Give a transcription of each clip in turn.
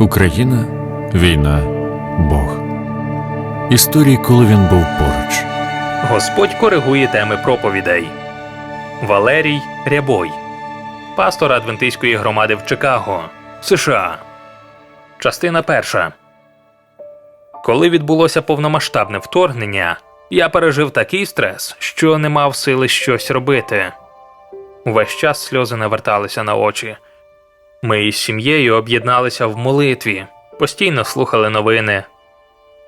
Україна, війна, Бог. Історії, коли він був поруч. Господь коригує теми проповідей. Валерій Рябой, пастор Адвентистської громади в Чикаго, США. Частина перша. Коли відбулося повномасштабне вторгнення, я пережив такий стрес, що не мав сили щось робити. Увесь час сльози наверталися на очі. Ми із сім'єю об'єдналися в молитві, постійно слухали новини,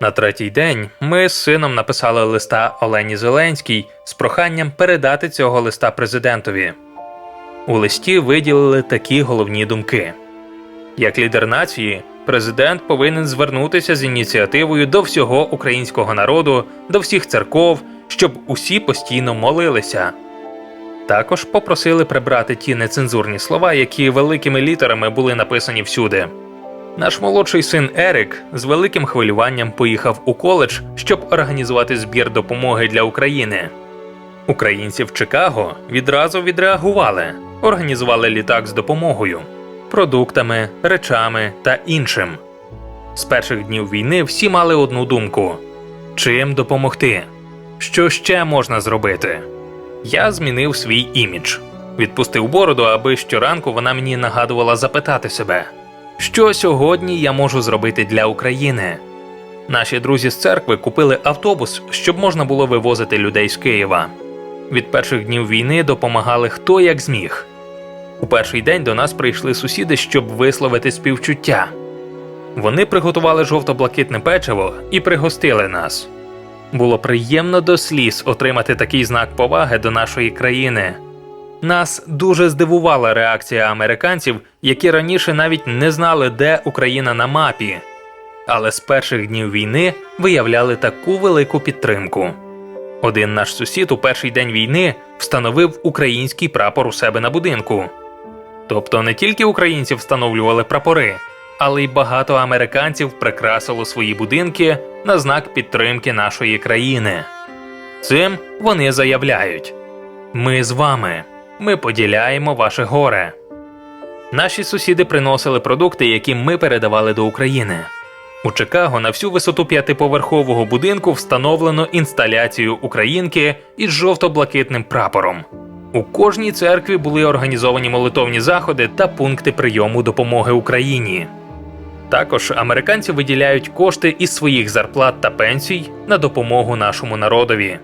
на третій день ми з сином написали листа Олені Зеленській з проханням передати цього листа президентові. У листі виділили такі головні думки: як лідер нації, президент повинен звернутися з ініціативою до всього українського народу, до всіх церков, щоб усі постійно молилися. Також попросили прибрати ті нецензурні слова, які великими літерами були написані всюди. Наш молодший син Ерик з великим хвилюванням поїхав у коледж, щоб організувати збір допомоги для України. Українці в Чикаго відразу відреагували, організували літак з допомогою, продуктами, речами та іншим. З перших днів війни всі мали одну думку: чим допомогти? Що ще можна зробити? Я змінив свій імідж, відпустив бороду, аби щоранку вона мені нагадувала запитати себе. Що сьогодні я можу зробити для України? Наші друзі з церкви купили автобус, щоб можна було вивозити людей з Києва. Від перших днів війни допомагали хто як зміг. У перший день до нас прийшли сусіди, щоб висловити співчуття. Вони приготували жовто-блакитне печиво і пригостили нас. Було приємно до сліз отримати такий знак поваги до нашої країни. Нас дуже здивувала реакція американців, які раніше навіть не знали, де Україна на мапі, але з перших днів війни виявляли таку велику підтримку. Один наш сусід у перший день війни встановив український прапор у себе на будинку. Тобто не тільки українці встановлювали прапори, але й багато американців прикрасило свої будинки на знак підтримки нашої країни. Цим вони заявляють: ми з вами. Ми поділяємо ваше горе. Наші сусіди приносили продукти, які ми передавали до України. У Чикаго на всю висоту п'ятиповерхового будинку встановлено інсталяцію українки із жовто-блакитним прапором. У кожній церкві були організовані молитовні заходи та пункти прийому допомоги Україні. Також американці виділяють кошти із своїх зарплат та пенсій на допомогу нашому народові.